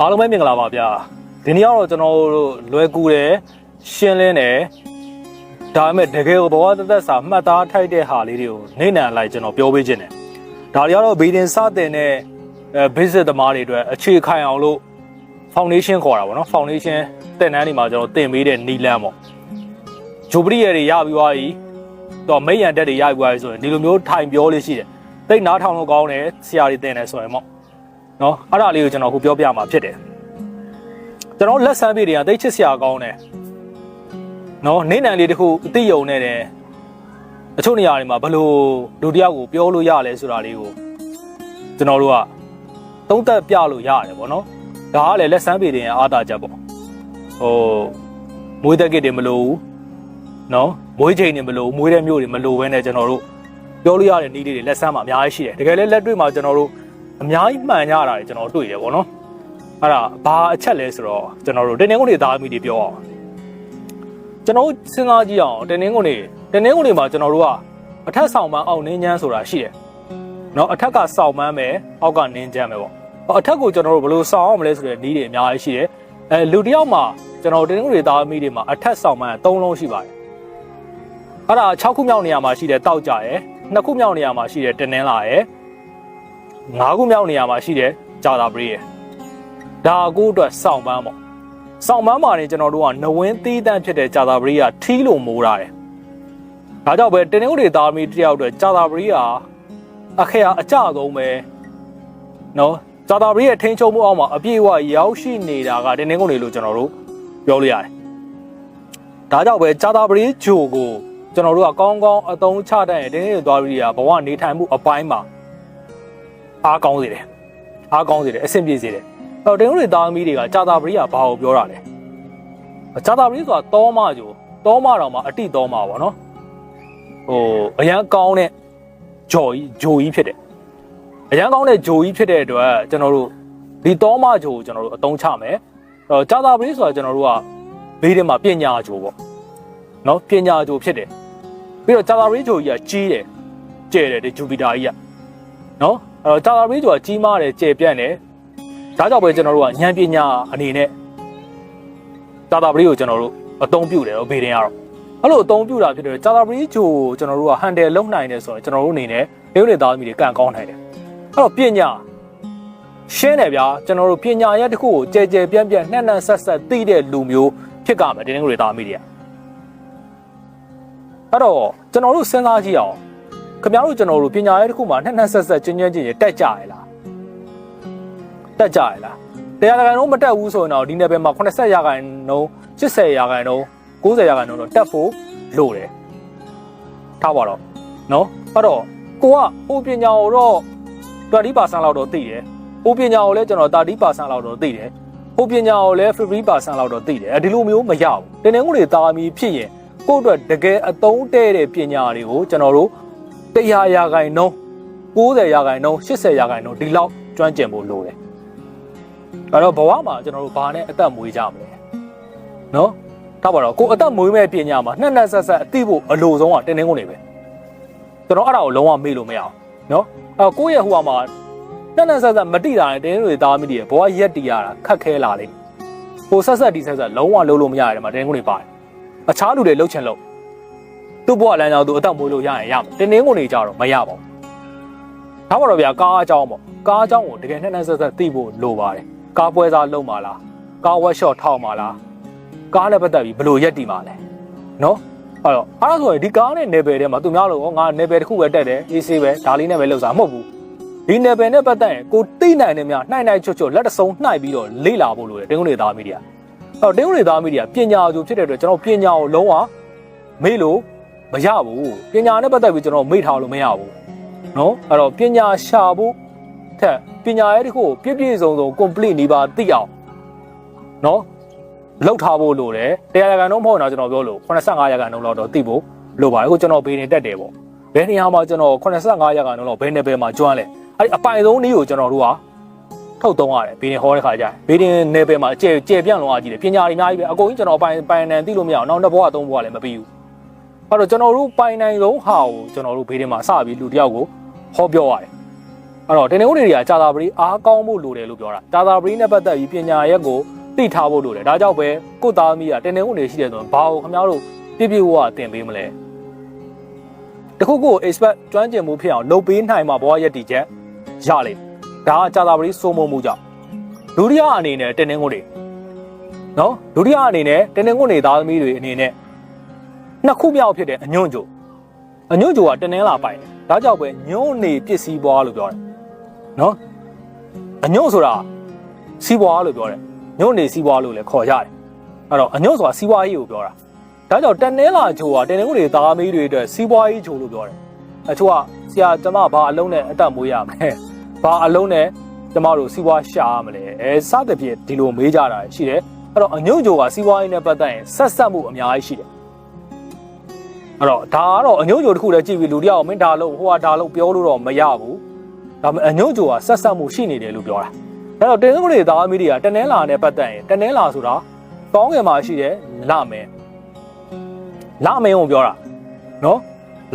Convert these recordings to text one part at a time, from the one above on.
အားလုံးပဲမင်္ဂလာပါဗျာဒီနေ့ကတော့ကျွန်တော်တို့လွယ်ကူတယ်ရှင်းလင်းတယ်ဒါပေမဲ့တကယ်ကိုဘဝတသက်စာမှတ်သားထိုက်တဲ့ဟာလေးတွေကိုနေနံလိုက်ကျွန်တော်ပြောပေးခြင်းတယ်ဒါတွေကတော့ဘီဒင်စတင်တဲ့အဲ basic သမားတွေအတွက်အခြေခံအောင်လို့ foundation ခေါ်တာပေါ့နော် foundation တင်တန်းတွေမှာကျွန်တော်တင်ပေးတဲ့နီလန်းပေါ့ဂျိုပရိရတွေရပြီးသွားပြီတော့မိတ်ရန်တက်တွေရပြီးသွားပြီဆိုရင်ဒီလိုမျိုးထိုင်ပြောလေးရှိတယ်တိတ်နားထောင်လို့ကောင်းတယ်ဆရာတွေတင်တယ်ဆိုရင်ပေါ့ နော်အဲ့ဒါလေးကိုကျွန်တော်ခုပြောပြမှာဖြစ်တယ်ကျွန်တော်လက်ဆန်းပြေတွေကတိတ်ချစ်စရာကောင်းတယ်နော်နေနံလေးတစ်ခုအသိယုံနေတယ်အချို့နေရာတွေမှာဘယ်လိုလူတစ်ယောက်ကိုပြောလို့ရလဲဆိုတာလေးကိုကျွန်တော်တို့ကသုံးသက်ပြလို့ရတယ်ပေါ့နော်ဒါကလည်းလက်ဆန်းပြေတွေရဲ့အားသာချက်ပေါ့ဟိုမွေးတက်ကစ်တွေမလို့ဘူးနော်မွေးချိန်တွေမလို့ဘူးမွေးတဲ့မျိုးတွေမလို့ဘဲနဲ့ကျွန်တော်တို့ပြောလို့ရတဲ့နည်းလေးတွေလက်ဆန်းမှာအများကြီးရှိတယ်တကယ်လည်းလက်တွေ့မှာကျွန်တော်တို့ အများကြီးမှန်ကြတာတွေကျွန်တော်တွေ့တယ်ပေါ့နော်အဲ့ဒါဘာအချက်လဲဆိုတော့ကျွန်တော်တို့တင်းနှင်းကုန်တွေသားမိတွေပြောအောင်ကျွန်တော်တို့စဉ်းစားကြည့်အောင်တင်းနှင်းကုန်တွေတင်းနှင်းကုန်တွေမှာကျွန်တော်တို့ကအထက်ဆောင်ပန်းအောက်နင်းချမ်းဆိုတာရှိတယ်နော်အထက်ကဆောင်ပန်းပဲအောက်ကနင်းချမ်းပဲပေါ့အထက်ကိုကျွန်တော်တို့ဘယ်လိုဆောင်အောင်မလဲဆိုတဲ့နည်းတွေအများကြီးရှိတယ်အဲလူတစ်ယောက်မှာကျွန်တော်တင်းနှင်းကုန်တွေသားမိတွေမှာအထက်ဆောင်ပန်း၃လုံးရှိပါတယ်အဲ့ဒါ6ခုမြောက်နေရာမှာရှိတဲ့တောက်ကြရယ်2ခုမြောက်နေရာမှာရှိတဲ့တင်းနှင်းလာရယ် ငါးခုမြောက်နေရာမှာရှိတယ်ဂျာတာပရိရဲ့ဒါကိုအတွက်စောင့်ပန်းပေါ့စောင့်ပန်းမှာနေကျွန်တော်တို့ကနဝင်းသီးတန့်ဖြစ်တဲ့ဂျာတာပရိကထီးလို့မိုးရတယ်ဒါကြောင့်ပဲတင်းနှုတ်တွေသားမီတယောက်အတွက်ဂျာတာပရိကအခရာအကြဆုံးပဲနော်ဂျာတာပရိရဲ့ထိန်းချုပ်မှုအောက်မှာအပြည့်အဝရောက်ရှိနေတာကတင်းနှုတ်တွေလို့ကျွန်တော်တို့ပြောလို့ရတယ်ဒါကြောင့်ပဲဂျာတာပရိဂျိုကိုကျွန်တော်တို့ကကောင်းကောင်းအသုံးချတတ်ရင်တင်းနှုတ်တွေသားပရိကဘဝနေထိုင်မှုအပိုင်းမှာ အားကောင်းစေတယ်အားကောင်းစေတယ်အဆင်ပြေစေတယ်အဲ့တော့တင်ဦးတွေသားသမီးတွေကကြာတာပရိကဘာကိုပြောတာလဲကြာတာပရိဆိုတာတောမဂျိုတောမတော်မှာအတိတောမပေါ့နော်ဟိုအရန်ကောင်းတဲ့ဂျိုကြီးဂျိုကြီးဖြစ်တယ်အရန်ကောင်းတဲ့ဂျိုကြီးဖြစ်တဲ့အတွက်ကျွန်တော်တို့ဒီတောမဂျိုကိုကျွန်တော်တို့အသုံးချမယ်အဲ့တော့ကြာတာပရိဆိုတာကျွန်တော်တို့ကဘေးထဲမှာပညာဂျိုပေါ့နော်ပညာဂျိုဖြစ်တယ်ပြီးတော့ကြာတာပရိဂျိုကြီးကကြီးတယ်ကျဲတယ်ဒီဂျူပီတာကြီးကနော် အဲ့တော့တာတာရီးဆိုတာကြီးမားတယ်ကျေပြန့်တယ်ဒါကြောင့်ပဲကျွန်တော်တို့ကဉာဏ်ပညာအနေနဲ့တာတာရီးကိုကျွန်တော်တို့အသုံးပြုတယ်ဘေးတင်ရတော့အဲ့လိုအသုံးပြုတာဖြစ်တယ်တာတာရီးဂျိုကျွန်တော်တို့ကဟန်တယ်လုံနိုင်တယ်ဆိုတော့ကျွန်တော်တို့အနေနဲ့ရုပ်ရည်သားသမီးတွေကန့်ကောင်းနိုင်တယ်အဲ့တော့ပညာရှင်းတယ်ဗျာကျွန်တော်တို့ပညာရက်တစ်ခုကိုကြဲကြဲပြန့်ပြန့်နှံ့နှံ့ဆက်ဆက်သိတဲ့လူမျိုးဖြစ်ကြမယ်တင်းတင်းကိုတွေသားသမီးတွေကအဲ့တော့ကျွန်တော်တို့စဉ်းစားကြည့်အောင် ခင်ဗျားတို့ကျွန်တော်တို့ပညာရေးတစ်ခုမှာနှစ်နှစ်ဆက်ဆက်ကျဉ်းကျဉ်းချင်းတက်ကြရလားတက်ကြရလားတရားရဂိုင်လုံးမတက်ဘူးဆိုရင်တော့ဒီနယ်ပယ်မှာ80ရာခိုင်နှုန်း80ရာခိုင်နှုန်း90ရာခိုင်နှုန်းတော့တက်ဖို့လိုတယ်ထားပါတော့နော်အဲ့တော့ကိုကဟိုပညာကိုတော့20%လောက်တော့သိတယ်ဟိုပညာကိုလည်းကျွန်တော်30%လောက်တော့သိတယ်ဟိုပညာကိုလည်း50%လောက်တော့သိတယ်အဲဒီလိုမျိုးမရဘူးတင်းနေငွေတွေတာမီဖြစ်ရင်ကိုယ့်အတွက်တကယ်အသုံးတဲ့တဲ့ပညာတွေကိုကျွန်တော်တို့ 100ရာခိုင်နှုန်း90ရာခိုင်နှုန်း80ရာခိုင်နှုန်းဒီလောက်ကျွမ်းကျင်ဖို့လိုတယ်အဲ့တော့ဘဝမှာကျွန်တော်တို့ဘာနဲ့အသက်မွေးကြမလဲနော်ထားပါတော့ကိုအသက်မွေးမဲ့ပညာမှာနှစ်နှစ်ဆက်ဆက်အသိဖို့အလိုဆုံးကတင်းတင်းကုန်နေပဲကျွန်တော်အဲ့ဒါကိုလုံးဝမေ့လို့မရအောင်နော်အဲ့ကိုယ့်ရဲ့ဟိုမှာနှစ်နှစ်ဆက်ဆက်မတိတာနဲ့တင်းတင်းတွေသားမိတည်ဘဝရက်တီရတာခက်ခဲလာလိမ့်ဟိုဆက်ဆက်ဒီဆက်ဆက်လုံးဝလုံးလို့မရတယ်မှာတင်းတင်းကုန်တွေပါတယ်အခြားလူတွေလှုပ်ချင်လို့ သူ့ဘဝလမ်းကြောင်းသူအသက်မွေးလို့ရရင်ရမယ်တင်းတင်းကိုနေကြတော့မရပါဘူးဒါပါတော့ဗျာကားအကြောင်းပေါ့ကားအကြောင်းကိုတကယ်နဲ့နဲ့ဆက်ဆက်သိဖို့လိုပါတယ်ကားပွဲစားလုံးပါလားကားဝက်ရှော့ထောက်ပါလားကားနဲ့ပတ်သက်ပြီးဘယ်လိုရက်တည်မှာလဲနော်အဲ့တော့အဲ့ဒါဆိုရင်ဒီကားနဲ့နယ်ပယ်ထဲမှာသူများလို့ငါနယ်ပယ်တစ်ခုပဲတက်တယ်အေးဆေးပဲဒါလေးနဲ့ပဲလှုပ်စားမဟုတ်ဘူးဒီနယ်ပယ်နဲ့ပတ်သက်ရင်ကိုသိနိုင်တယ်များနှိုင်းနှိုင်းချွတ်ချွတ်လက်တစုံနှိုက်ပြီးတော့လေ့လာဖို့လိုတယ်တင်းကုန်နေသားမီဒီယာအဲ့တော့တင်းကုန်နေသားမီဒီယာပညာအကျိုးဖြစ်တဲ့အတွက်ကျွန်တော်ပညာကိုလုံးဝမေ့လို့ မရဘူးပညာနဲ့ပတ်သက်ပြီးကျွန်တော်မေ့ထားလို့မရဘူးနော်အဲ့တော့ပညာရှာဖို့ထက်ပညာရဲ့တခုကိုပြည့်ပြည့်စုံစုံ complete နေပါသိအောင်နော်လောက်ထားဖို့လိုတယ်တရားရကန်တော့မဟုတ်တော့ကျွန်တော်ပြောလို့85ရကန်တော့လောက်တော့သိဖို့လိုပါတယ်အခုကျွန်တော်ဘေးနေတက်တယ်ပေါ့ဘယ်နေရာမှာကျွန်တော်85ရကန်တော့လောက်ဘယ်နယ်ပယ်မှာကျွမ်းလဲအဲ့ဒီအပိုင်ဆုံးနည်းကိုကျွန်တော်တို့ကထုတ်သုံးရတယ်ဘေးနေဟောတဲ့ခါကျဘေးနေနယ်ပယ်မှာကျဲကျဲပြန့်လုံအောင်ကြီးတယ်ပညာတွေအများကြီးပဲအကုန်ကြီးကျွန်တော်ပိုင်ပိုင်နန်သိလို့မရအောင်နောက်နှစ်ဘဝသုံးဘဝလည်းမပြီးဘူး အဲ့တော့ကျွန်တော်တို့ပိုင်နိုင်ဆုံးဟာကိုကျွန်တော်တို့ဘေးထဲမှာစပြီးလူတယောက်ကိုဟောပြောရတယ်အဲ့တော့တင်းနေဦးတွေကကြာသာပတိအားကောင်းဖို့လိုတယ်လို့ပြောတာကြာသာပတိနဲ့ပတ်သက်ပြီးပညာရက်ကိုသိထားဖို့လိုတယ်ဒါကြောင့်ပဲကိုယ့်သားသမီးကတင်းနေဦးတွေရှိတယ်ဆိုရင်ဘာကိုခင်ဗျားတို့ပြပြဝဝသင်ပေးမလဲတခုခု expert ကျွမ်းကျင်မှုဖြစ်အောင်လုပ်ပေးနိုင်မှာဘဝရက်တီချက်ရလိမ့်ဒါကကြာသာပတိစိုးမိုးမှုကြောင့်ဒုတိယအနေနဲ့တင်းနေဦးတွေနော်ဒုတိယအနေနဲ့တင်းနေဦးတွေသားသမီးတွေအနေနဲ့ နှစ်ခုမြောက်ဖြစ်တဲ့အညွန့်ကြိုအညွန့်ကြိုကတင်းနေလာပိုင်တယ်ဒါကြောင့်ပဲညွန့်နေပစ္စည်းပွားလို့ပြောတယ်နော်အညွန့်ဆိုတာစီးပွားလို့ပြောတယ်ညွန့်နေစီးပွားလို့လည်းခေါ်ရတယ်အဲ့တော့အညွန့်ဆိုတာစီးပွားရေးကိုပြောတာဒါကြောင့်တနဲလာချိုကတင်နေကိုတွေသားမီးတွေအတွက်စီးပွားရေးချိုလို့ပြောတယ်အချို့ကဆရာကျမဘာအလုံးနဲ့အတက်မွေးရမလဲဘာအလုံးနဲ့ကျမတို့စီးပွားရှာရမလဲအဲစသဖြင့်ဒီလိုမေးကြတာရှိတယ်အဲ့တော့အညွန့်ချိုကစီးပွားရေးနဲ့ပတ်သက်ရင်ဆက်ဆက်မှုအများကြီးရှိတယ် အဲ့တော့ဒါကတော့အညွန့်ချိုတစ်ခုတည်းကြည့်ပြီးလူတယောက်မင်းဒါလို့ဟိုကဒါလို့ပြောလို့တော့မရဘူးဒါပေမဲ့အညွန့်ချိုကဆက်ဆက်မှုရှိနေတယ်လို့ပြောတာအဲ့တော့တင်စုတွေသားမီးတွေကတနဲလာနဲ့ပတ်သက်ရင်တနဲလာဆိုတာကောင်းကင်မှာရှိတယ်လမင်းလမင်းကိုပြောတာနော်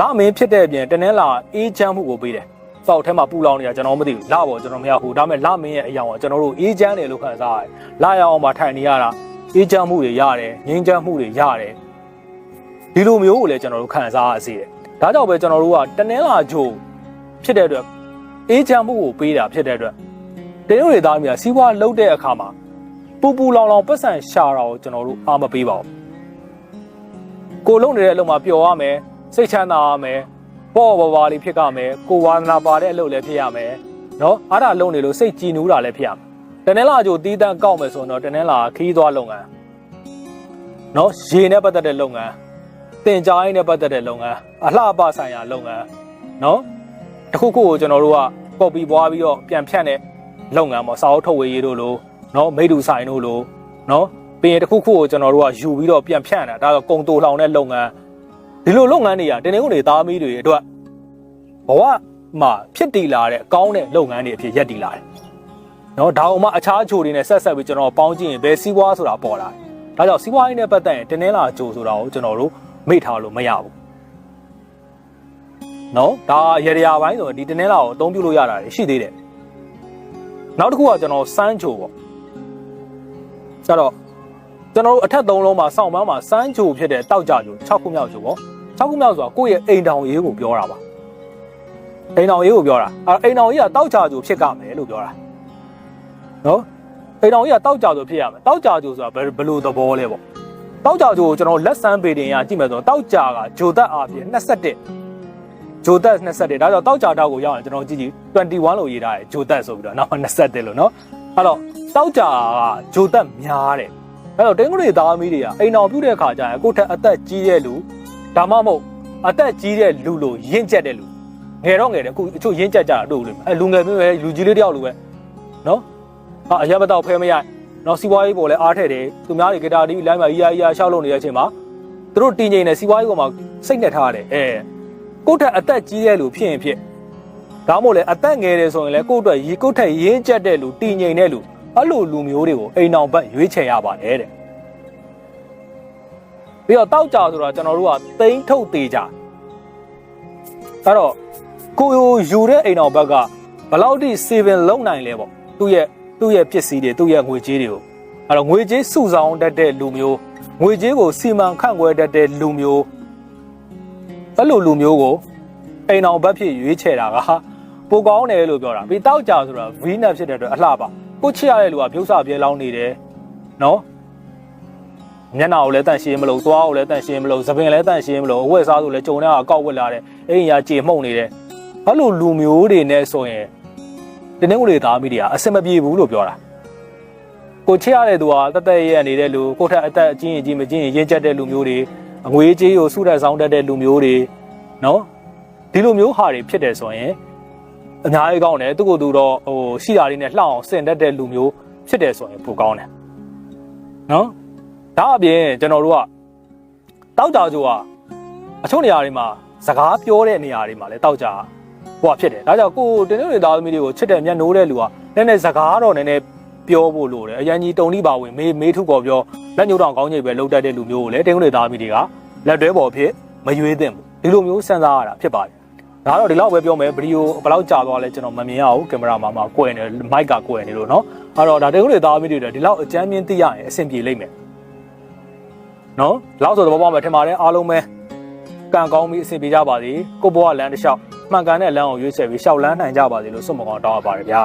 လမင်းဖြစ်တဲ့အပြင်တနဲလာအေးချမ်းမှုကိုပေးတယ်စောက်ထဲမှာပူလောင်နေတာကျွန်တော်မသိဘူးလပေါ်ကျွန်တော်မရဘူးဒါပေမဲ့လမင်းရဲ့အရာကကျွန်တော်တို့အေးချမ်းတယ်လို့ခံစားရတယ်လရအောင်မှာထိုင်နေရတာအေးချမ်းမှုတွေရတယ်ငြိမ်းချမ်းမှုတွေရတယ် ဒီလိုမျိုးကိုလည်းကျွန်တော်တို့ခံစားရစေတယ်ဒါကြောင့်ပဲကျွန်တော်တို့ကတနင်္လာဂျိုဖြစ်တဲ့အတွက်အေးချမ်းမှုကိုပေးတာဖြစ်တဲ့အတွက်တင်းတို့တွေသားများစီးပွားလှုပ်တဲ့အခါမှာပူပူလောင်လောင်ပတ်စံရှာတာကိုကျွန်တော်တို့အားမပေးပါဘူးကိုလုံနေတဲ့အလုပ်မှာပျော်ရမယ်စိတ်ချမ်းသာရမယ်ပေါ့ပေါ်ပါလေးဖြစ်ကြမယ်ကိုဝါသနာပါတဲ့အလုပ်လည်းဖြစ်ရမယ်နော်အားဒါလုံနေလို့စိတ်ကြည်နူးတာလည်းဖြစ်ရမယ်တနင်္လာဂျိုတီးတန်းကောက်မယ်ဆိုတော့တနင်္လာခီးသွားလုပ်ငန်းနော်ရေနဲ့ပတ်သက်တဲ့လုပ်ငန်း တင်ကြားရေးနဲ့ပတ်သက်တဲ့လုပ်ငန်းအလှပဆိုင်ရာလုပ်ငန်းနော်တခုခုကိုကျွန်တော်တို့ကကော်ပီပွားပြီးတော့ပြန်ဖြန့်တဲ့လုပ်ငန်းပေါ့စာအုပ်ထုတ်ဝေရေးတို့လိုနော်မိတူဆိုင်တို့လိုနော်ပြီးရင်တခုခုကိုကျွန်တော်တို့ကယူပြီးတော့ပြန်ဖြန့်တာဒါကကုံတူလောင်တဲ့လုပ်ငန်းဒီလိုလုပ်ငန်းတွေကတင်းနေကုန်တွေသားမီးတွေအတွက်ဘဝမှာဖြစ်တည်လာတဲ့အကောင်းတဲ့လုပ်ငန်းတွေအဖြစ်ရက်တည်လာတယ်နော်ဒါအောင်မှအခြားချိုတွေနဲ့ဆက်ဆက်ပြီးကျွန်တော်ပေါင်းကြည့်ရင်ဘယ်စီးပွားဆိုတာပေါ်လာတယ်ဒါကြောင့်စီးပွားရေးနဲ့ပတ်သက်ရင်တင်းနေလာဂျိုဆိုတာကိုကျွန်တော်တို့ မိထားလို့မရဘူးနော်ဒါရေရရာပိုင်းဆိုဒီတနေ့လာကိုအသုံးပြုလို့ရတာရှိသေးတယ်နောက်တစ်ခုကကျွန်တော်စမ်းချိုပေါ့ကျတော့ကျွန်တော်တို့အထက်သုံးလုံးမှာစောင့်ပန်းမှာစမ်းချိုဖြစ်တဲ့တောက်ကြချို6ခုမြောက်ချိုပေါ့6ခုမြောက်ဆိုတာကိုယ့်ရဲ့အိမ်တောင်ရေးကိုပြောတာပါအိမ်တောင်ရေးကိုပြောတာအဲအိမ်တောင်ရေးကတောက်ကြချိုဖြစ်ကြမယ်လို့ပြောတာနော်အိမ်တောင်ရေးကတောက်ကြချိုဖြစ်ရမယ်တောက်ကြချိုဆိုတာဘယ်ဘယ်လိုသဘောလဲပေါ့ တောက်ကြချိုကိုကျွန်တော်လက်စမ်းပေတင်ရကြည့်မယ်ဆိုတော့တောက်ကြကဂျိုသက်အားဖြင့်21ဂျိုသက်21ဒါကြောင့်တောက်ကြတောက်ကိုရောက်ရင်ကျွန်တော်ကြည့်ကြည့်21လို့ရေးထားတယ်ဂျိုသက်ဆိုပြီးတော့နောက်21လို့နော်အဲ့တော့တောက်ကြကဂျိုသက်များတယ်အဲ့တော့တင်းကုတွေသားမီးတွေကအိမ်အောင်ပြုတဲ့အခါကျရင်ကိုယ့်ထက်အသက်ကြီးတဲ့လူဒါမှမဟုတ်အသက်ကြီးတဲ့လူလို့ရင့်ကျက်တဲ့လူငယ်တော့ငယ်တယ်အခုအချို့ရင့်ကျက်ကြတာတို့လို့အဲလူငယ်မျိုးပဲလူကြီးလေးတယောက်လိုပဲနော်ဟာအရက်မတော့ဖဲမရ နော်စီးပွားရေးပေါ်လဲအားထည့်တယ်သူများတွေဂီတာတီးလိုင်းမှာအီယာအီယာရှောက်လို့နေတဲ့အချိန်မှာသူတို့တင်ငိန်နေစီးပွားရေးပေါ်မှာစိတ်နဲ့ထားရတယ်အဲကိုယ့်ထက်အသက်ကြီးတဲ့လူဖြစ်ရင်ဖြစ်ဒါမှမဟုတ်လေအသက်ငယ်တယ်ဆိုရင်လေကိုယ့်အတွက်ရေကိုယ့်ထက်ရင်းကျက်တဲ့လူတင်ငိန်တဲ့လူအဲ့လိုလူမျိုးတွေကိုအိမ်အောင်ဘက်ရွေးချယ်ရပါတယ်တဲ့ပြီးတော့တောက်ကြဆိုတော့ကျွန်တော်တို့ကသိန်းထုတ်သေးကြအဲ့တော့ကိုယူတဲ့အိမ်အောင်ဘက်ကဘယ်လောက်ထိ saving လုပ်နိုင်လဲပေါ့သူ့ရဲ့ သူ့ရဲ့ပစ္စည်းတွေသူ့ရဲ့ငွေကြေးတွေကိုအဲ့တော့ငွေကြေးစုဆောင်းတတ်တဲ့လူမျိုးငွေကြေးကိုစီမံခန့်ခွဲတတ်တဲ့လူမျိုးအဲ့လိုလူမျိုးကိုအိမ်အောင်ဘက်ဖြစ်ရွေးချယ်တာကပိုကောင်းတယ်လို့ပြောတာပြီးတောက်ကြဆိုတော့ V နဲ့ဖြစ်တဲ့အတွက်အလှပါကိုချစ်ရတဲ့လူကပြုတ်စာပြေလောင်းနေတယ်နော်မျက်နှာကိုလည်းတန့်ရှင်းမလို့သွားကိုလည်းတန့်ရှင်းမလို့သပင်လည်းတန့်ရှင်းမလို့အဝတ်စားဆိုလည်းကြုံတဲ့အကောက်ဝက်လာတယ်အိမ်ရာကြေမှုန့်နေတယ်အဲ့လိုလူမျိုးတွေနဲ့ဆိုရင် တင်းနေဦးတွေသားမိတွေကအဆင်မပြေဘူးလို့ပြောတာကိုချစ်ရတဲ့သူကတသက်ရဲ့နေတဲ့လူကိုထက်အသက်အချင်းကြီးမချင်းရင်းချက်တဲ့လူမျိုးတွေအငွေကြေးကိုစုတက်ဆောင်တတ်တဲ့လူမျိုးတွေနော်ဒီလိုမျိုးဟာတွေဖြစ်တယ်ဆိုရင်အများကြီးကောင်းတယ်သူ့ကိုယ်သူတော့ဟိုရှိတာလေးနဲ့လှအောင်ဆင်တတ်တဲ့လူမျိုးဖြစ်တယ်ဆိုရင်ပိုကောင်းတယ်နော်ဒါအပြင်ကျွန်တော်တို့ကတောက်ကြကြိုကအချို့နေရာတွေမှာစကားပြောတဲ့နေရာတွေမှာလည်းတောက်ကြ ဟိုဖြစ်တယ်ဒါကြောင့်ကိုတင်းနေသားသမီးတွေကိုချစ်တဲ့မျက်နှိုးတဲ့လူကနည်းနည်းစကားတော့နည်းနည်းပြောဖို့လိုတယ်အရင်ကြီးတုံလိပါဝင်မေးမေးထုကောပြောလက်ညှိုးတောင်ကောင်းကြီးပဲလှုပ်တတ်တဲ့လူမျိုးကိုလည်းတင်းနေသားသမီးတွေကလက်တွဲပေါ်ဖြစ်မရွေးသင့်ဘူးဒီလိုမျိုးစဉ်းစားရတာဖြစ်ပါတယ် ဒါတော့ဒီလောက်ပဲပြောမယ်ဗီဒီယိုဘယ်လောက်ကြာသွားလဲကျွန်တော်မမြင်ရဘူးကင်မရာမှာမှာကွယ်နေမိုက်ကကွယ်နေလို့เนาะအဲ့တော့ဒါတေကုတွေသားမိတွေဒီလောက်အကြမ်းမြင့်သိရရင်အဆင်ပြေလိမ့်မယ်နော်လောက်ဆိုတော့ဘောပါမယ်ထင်ပါတယ်အားလုံးပဲကံကောင်းပြီးအဆင်ပြေကြပါစေကိုဘွားလမ်းတစ်လျှောက် မှန်ကန်တဲ့လမ်းကိုရွေးချယ်ပြီးရှောက်လန်းနိုင်ကြပါစေလို့ဆုမကောင်းတောင်းရပါတယ်ဗျာ